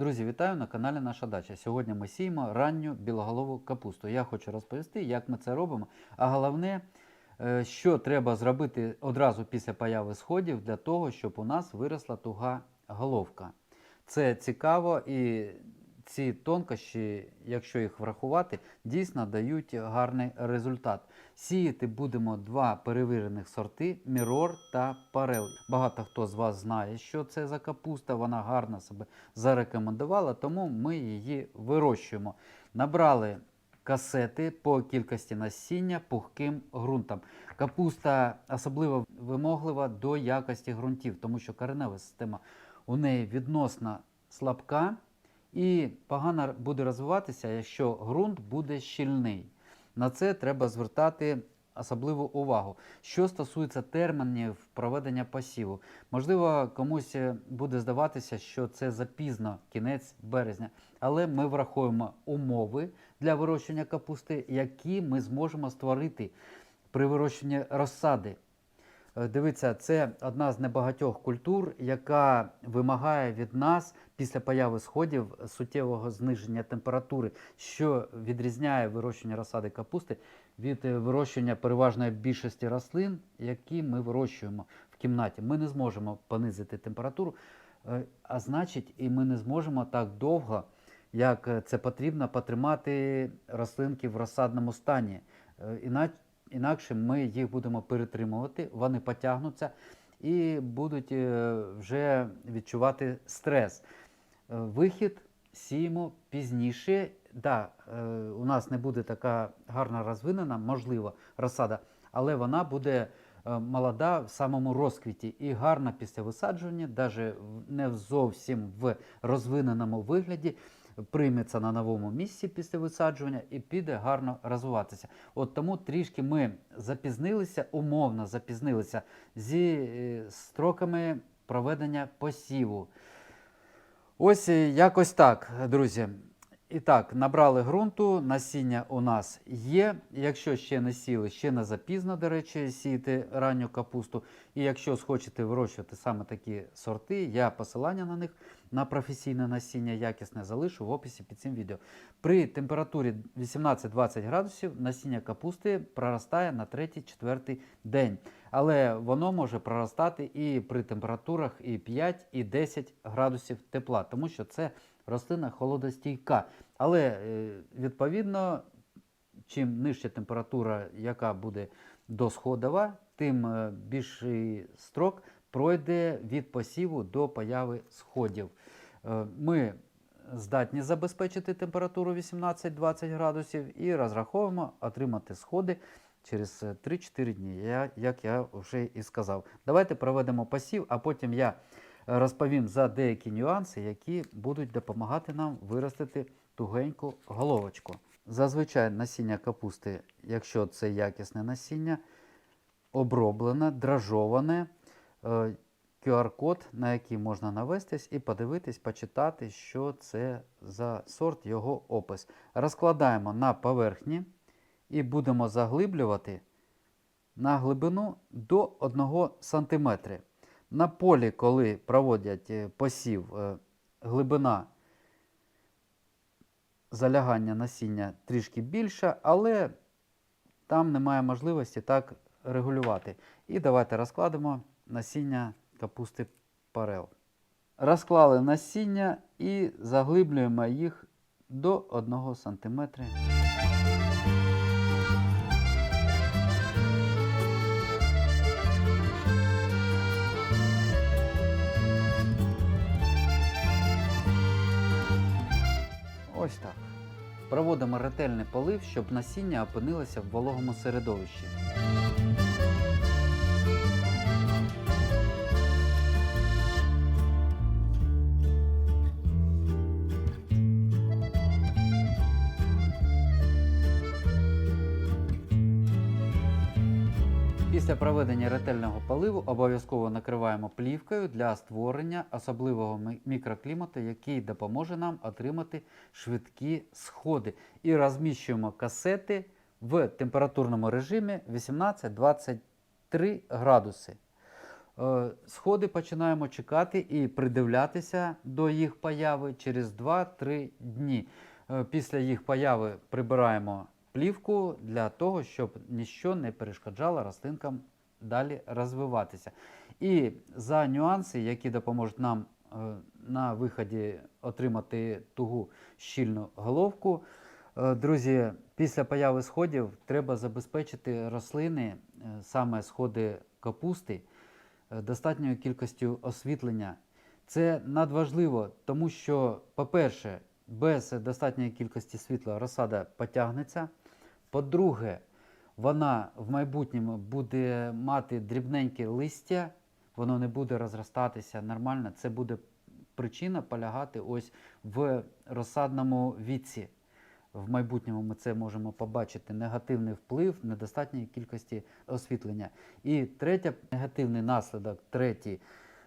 Друзі, вітаю на каналі Наша Дача. Сьогодні ми сіємо ранню білоголову капусту. Я хочу розповісти, як ми це робимо. А головне, е, що треба зробити одразу після появи сходів для того, щоб у нас виросла туга головка. Це цікаво і ці тонкощі, якщо їх врахувати, дійсно дають гарний результат. Сіяти будемо два перевірених сорти Мірор та Парел. Багато хто з вас знає, що це за капуста. Вона гарно себе зарекомендувала, тому ми її вирощуємо. Набрали касети по кількості насіння пухким ґрунтом. Капуста особливо вимоглива до якості ґрунтів, тому що коренева система у неї відносно слабка і погано буде розвиватися, якщо ґрунт буде щільний. На це треба звертати особливу увагу. Що стосується термінів проведення посіву, можливо, комусь буде здаватися, що це запізно, кінець березня, але ми враховуємо умови для вирощення капусти, які ми зможемо створити при вирощенні розсади. Е, Дивіться, це одна з небагатьох культур, яка вимагає від нас після появи сходів суттєвого зниження температури, що відрізняє вирощення розсади капусти від е, вирощення переважної більшості рослин, які ми вирощуємо в кімнаті. Ми не зможемо понизити температуру, е, а значить, і ми не зможемо так довго, як це потрібно, потримати рослинки в розсадному стані. Іначе інакше ми їх будемо перетримувати, вони потягнуться і будуть е, вже відчувати стрес. Е, Вихід сіємо пізніше. Да, е, у нас не буде така гарно розвинена, можливо, розсада, але вона буде молода в самому розквіті і гарна після висадження, навіть не зовсім в розвиненому вигляді, прийметься на новому місці після висаджування і піде гарно розвиватися. От тому трішки ми запізнилися, умовно запізнилися зі е, строками проведення посіву. Ось е, якось так, друзі. І так, набрали ґрунту, насіння у нас є. Якщо ще не сіли, ще не запізно, до речі, сіяти ранню капусту. І якщо схочете вирощувати саме такі сорти, я посилання на них на професійне насіння якісне залишу в описі під цим відео. При температурі 18-20 градусів насіння капусти проростає на 3-4 день. Але воно може проростати і при температурах і 5, і 10 градусів тепла, тому що це рослина холодостійка. Але е, відповідно, чим нижча температура, яка буде досходова, тим е, більший строк пройде від посіву до появи сходів. Е, Ми здатні забезпечити температуру 18-20 градусів і розраховуємо отримати сходи через е, 3-4 дні, я, як я вже і сказав. Давайте проведемо посів, а потім я розповім за деякі нюанси, які будуть допомагати нам виростити тугеньку головочку. Зазвичай насіння капусти, якщо це якісне насіння, оброблене, дражоване, е, QR-код, на який можна навестись і подивитись, почитати, що це за сорт, його опис. Розкладаємо на поверхні і будемо заглиблювати на глибину до 1 см. На полі, коли проводять е, посів, е, глибина залягання насіння трішки більша, але там немає можливості так регулювати. І давайте розкладемо насіння капусти парел. Розклали насіння і заглиблюємо їх до 1 см. Ось так. Проводимо ретельний полив, щоб насіння опинилося в вологому середовищі. Після проведення ретельного поливу обов'язково накриваємо плівкою для створення особливого мікроклімату, який допоможе нам отримати швидкі сходи. І розміщуємо касети в температурному режимі 18-23 градуси. Е, Сходи починаємо чекати і придивлятися до їх появи через 2-3 дні. Е, Після їх появи прибираємо плівку для того, щоб ніщо не перешкоджало рослинкам далі розвиватися. І за нюанси, які допоможуть нам е, на виході отримати тугу щільну головку. Е, Друзі, після появи сходів треба забезпечити рослини, е, саме сходи капусти, достатньою кількістю освітлення. Це надважливо, тому що, по-перше, без достатньої кількості світла розсада потягнеться. По-друге, вона в майбутньому буде мати дрібненьке листя, воно не буде розростатися нормально. Це буде причина полягати ось в розсадному віці. В майбутньому ми це можемо побачити негативний вплив недостатньої кількості освітлення. І третя негативний наслідок, третій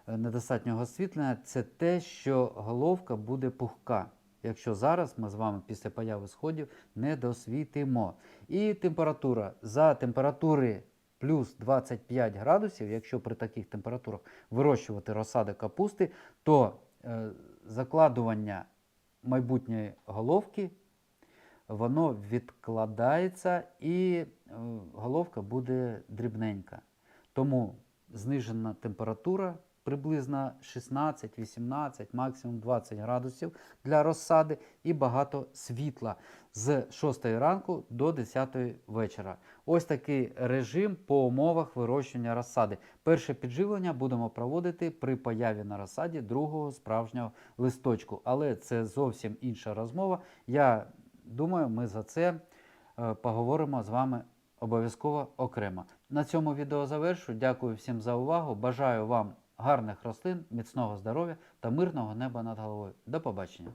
е, недостатнього освітлення це те, що головка буде пухка. Якщо зараз ми з вами після появи сходів не досвітимо. І температура за температури плюс 25 градусів, якщо при таких температурах вирощувати розсади капусти, то е, закладування майбутньої головки воно відкладається і е, головка буде дрібненька. Тому знижена температура приблизно 16-18, максимум 20 градусів для розсади і багато світла з 6 ранку до 10 вечора. Ось такий режим по умовах вирощування розсади. Перше підживлення будемо проводити при появі на розсаді другого справжнього листочку. Але це зовсім інша розмова. Я думаю, ми за це е, поговоримо з вами обов'язково окремо. На цьому відео завершу. Дякую всім за увагу. Бажаю вам гарних рослин, міцного здоров'я та мирного неба над головою. До побачення!